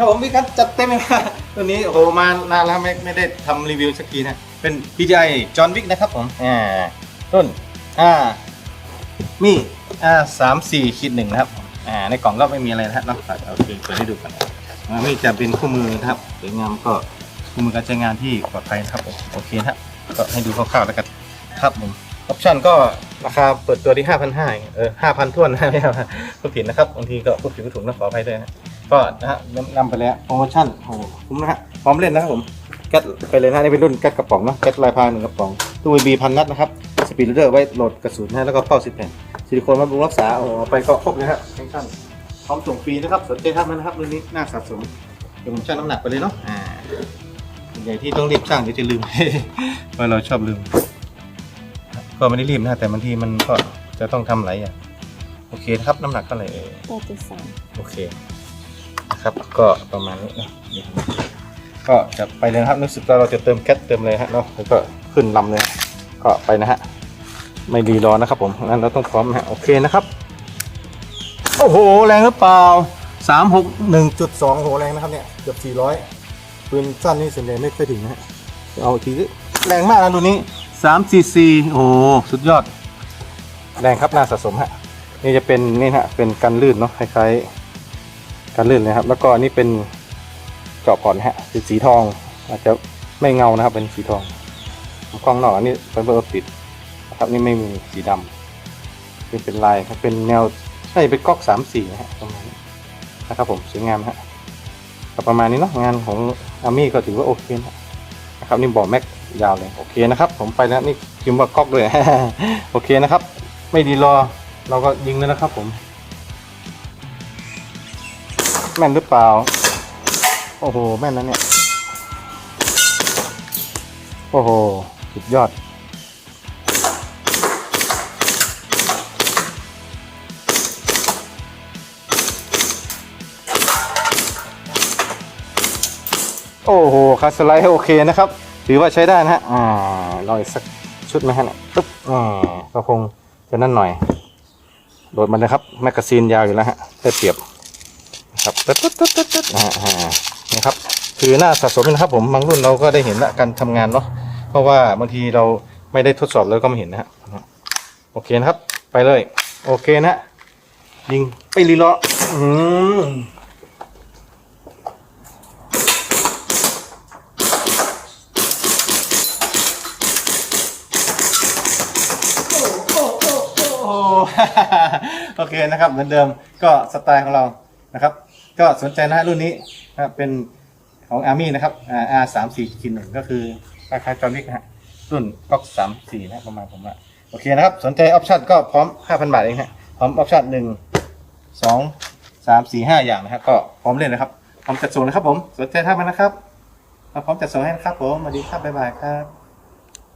ครับผมพี่กันจัดเต็มเลยนะตัวนี้โอ้โหมานานแล้วไม่ไม่ได้ทำรีวิวสักทีนะ เป็น PGI John Wick นะครับผมอ่าต้นอ่ามีอ่าสามสี่ขีดหนึ่งนะครับอ่าในกล่องก็ไม่มีอะไรนะฮะเนาะเอาเปิดให้ดูกันอ่านี่จะเป็นคู่มือนะครับสวยงามก็คู่มือการใช้งานที่ปลอดภัยนะครับผมโอเคนะครับก็ให้ดูคร่าวๆแล้วกันครับผมออปชั่นก็ราคาเปิดตัวที่5,500เออ5,000ท้วนนะไม่ใช่พูดผิดนะครับบางทีก็พูดผิดพูดถูกนะขออภัยด้วยนะ ก็นะฮะนำนำไปแล้วโปรโมชั่นโอ้โหคุ้มนะฮะพร้อมเล่นนะครับผมแก๊สไปเลยนะฮะนี่เป็นรุ่นแก๊สกระป๋องเนาะแก๊สลายพรางหนึ่งกระป๋องตู้บีพันนัดนะครับสปีดเดอร์ไว้โหลดกระสุนนะฮะแล้วก็เป้าสิบแผ่นซิลิโคนบำรุงรักษาโอ้โหเอาไปก็ครบเลยครับแฟชั่นพร้อมส่งฟรีนะครับสนใจทักมานะครับรุ่นนี้น่าสะสมเดี๋ยวผมชั่งน้ำหนักไปเลยเนาะอ่าส่วนใหญ่ที่ต้องรีบชั่งเดี๋ยวจะลืมเพราะเราชอบลืมครับก็ไม่ได้รีบนะแต่บางทีมันก็จะต้องทำหลายอย่างโอเคนะครับน้ำหนักเท่าไหร่เอ่ยแปดจุดสามโอเค นะครับ ก็ประมาณนี้นะก็จะไปเลยนะครับรู้สึกว่าเราจะเติมแก๊สเติมเลยฮะเนาะแล้วก็ขึ้นลำเลยก็ไปนะฮะไม่ดีรอนะครับผมงั้นเราต้องพร้อมฮะโอเคนะครับโอ้โหแรงหรือเปล่าสามหกหนึ่งจุดสองโหแรงนะครับเนี่ยเกือบสี่ร้อยปืนสั้นนี่ส่วนใหญ่ไม่เคอยถึงนะฮะเอาอีกทีสิแรงมากนะตัวนี้สามซีซีโอ้โหสุดยอด แรงครับน่าสะสมฮะนี่จะเป็นนี่ฮะเป็นกันลื่นเนาะคล้ายๆ กันลื่นเลยครับ แล้วก็อันนี่เป็นจาะก่อนนะฮะเป็นสีทอง อาจจะไม่เงานะครับ เป็นสีทองกล้องนอกอันนี้เป็นเบอร์ปิดนะครับนี่ไม่มีสีดำเป็นเป็นลายครับเป็นแนวใช่เป็นก๊อกสามสี่นะฮะประมาณนี้นะครับผมสวยงามฮะก็ประมาณนี้เนาะงานของอามี่ก็ถือว่าโอเคนะนะครับนี่บ่อแม็กยาวเลยโอเคนะครับ ผมไปแล้วนี่พิมว่าก๊อกด้วยโอเคนะครับ ไม่ดีรอเราก็ยิงเลยนะครับผม แม่นหรือเปล่า โอ้โห แม่นนะเนี่ย โอ้โห สุดยอด โอ้โหคัสไลด์โอเคนะครับ ถือว่าใช้ได้นะฮะ อ่าลองอีกสักชุดไหมฮะเนี่ยปึ๊บอ่าก็คงจะนั่นหน่อยโหลดมันนะครับ แมกกาซีนยาวอยู่แล้วฮะได้เปรียบ ครับตึ๊ดตึ๊ดตึ๊ดตึ๊ดตึ๊ดอ่าอ่านะครับ คือหน้าสะสมนะครับ ผมบางรุ่นเราก็ได้เห็นละการทำงานเนาะเพราะว่าบางทีเราไม่ได้ทดสอบแล้วก็ไม่เห็นนะฮะโอเคนะครับ ไปเลย โอเคนะยิงไปรีเลาะอืมโอเคนะครับเหมือนเดิมก็สไตล์ของเรานะครับ ก็สนใจนะรุ่นนี้นะครับเป็นของอาร์มี่นะครับอ่า R สามสี่กินหนึ่งก็คือคล้ายๆจอห์นวิกนะฮะรุ่นก๊อกสามสี่นะประมาณผมว่าโอเคนะครับ สนใจออปชั่นก็พร้อมห้าพันบาทเองฮะพร้อมออปชั่นหนึ่งสองสามสี่ห้าอย่างนะครับก็พร้อมเล่นนะครับพร้อมจัดส่งนะครับผมสนใจท่ามันนะครับเราพร้อมจัดส่งให้นะครับผมสวัสดีครับบ๊ายบายครับ